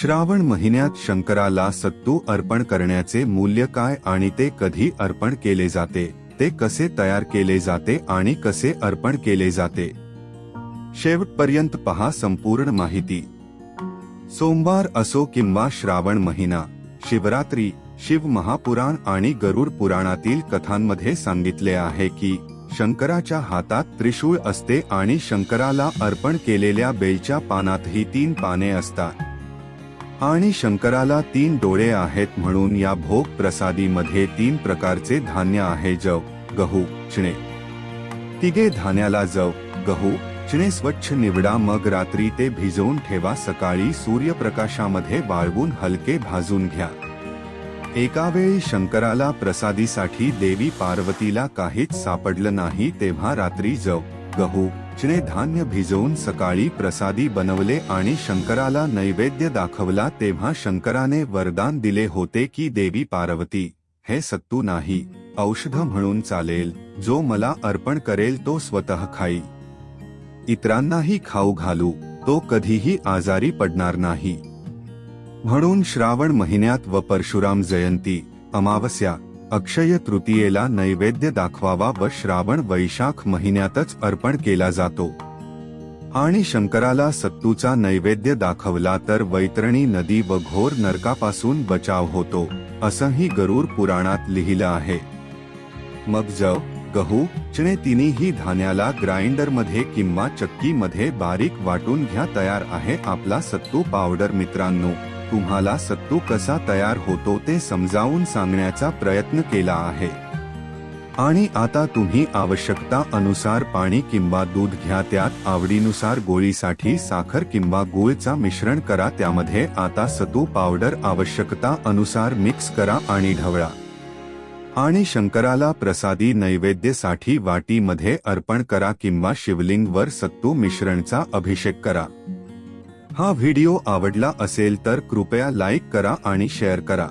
श्रावण महिन्यात शंकराला सत्तू अर्पण करण्याचे मूल्य काय आणि ते कधी अर्पण केले जाते? ते कसे तयार केले जाते आणि कसे अर्पण केले जाते? शेवटपर्यंत पहा संपूर्ण माहिती. सोमवार असो किंवा श्रावण महिना शिवरात्री शिव महापुराण आणि गरुड पुराणातील कथांमध्ये सांगितले आहे की शंकराच्या हातात त्रिशूळ असते आणि शंकराला अर्पण केलेल्या बेलच्या पानातही तीन पाने असतात. आणि शंकराला तीन डोळे आहेत म्हणून या भोग प्रसादीमध्ये तीन प्रकारचे धान्य आहे जव गहू चिणे. तिघे धान्याला जव गहू चिणे स्वच्छ निवडा मग रात्री ते भिजवून ठेवा सकाळी सूर्यप्रकाशामध्ये वाळवून हलके भाजून घ्या. एकावेळी शंकराला प्रसादीसाठी देवी पार्वतीला काहीच सापडलं नाही तेव्हा रात्री जव गहू चणे धान्य भिजवून सकाळी प्रसादी बनवले आणि शंकराला नैवेद्य दाखवला तेव्हा शंकराने वरदान दिले होते की देवी पार्वती हे सत्तू नाही औषध म्हणून चालेल जो मला अर्पण करेल तो स्वतः खाई. इतरांनाही खाऊ घालू तो कधीही आजारी पडणार नाही. म्हणून श्रावण महिन्यात व परशुराम जयंती अमावस्या अक्षय तृतीयेला नैवेद्य दाखवावा व श्रावण वैशाख महिन्यातच अर्पण केला जातो. आणि शंकराला सत्तूचा नैवेद्य दाखवला तर वैतरणी नदी व घोर नरकापासून बचाव होतो असंही गरुड पुराणात लिहिलं आहे. मग जव गहू चणे तिन्ही धान्याला ग्राइंडरमध्ये किंवा चक्कीमध्ये बारीक वाटून घ्या तयार आहे आपला सत्तू पावडर मित्रांनो. तुम्हाला सत्तू कसा तयार होतो ते समजावून सांगण्याचा प्रयत्न केला आहे. आणि आता तुम्ही आवश्यकता अनुसार पाणी किंवा दूध घ्या. त्यात आवडीनुसार गोळीसाठी साखर किंवा गुळचा मिश्रण करा. त्यामध्ये आता सत्तू पावडर आवश्यकता अनुसार मिक्स करा आणि ढवळा. आणि शंकराला प्रसादी नैवेद्यसाठी वाटीमध्ये अर्पण करा किंवा शिवलिंगवर सत्तू मिश्रणचा अभिषेक करा. हा व्हिडिओ आवडला असेल तर कृपया लाईक करा आणि शेअर करा.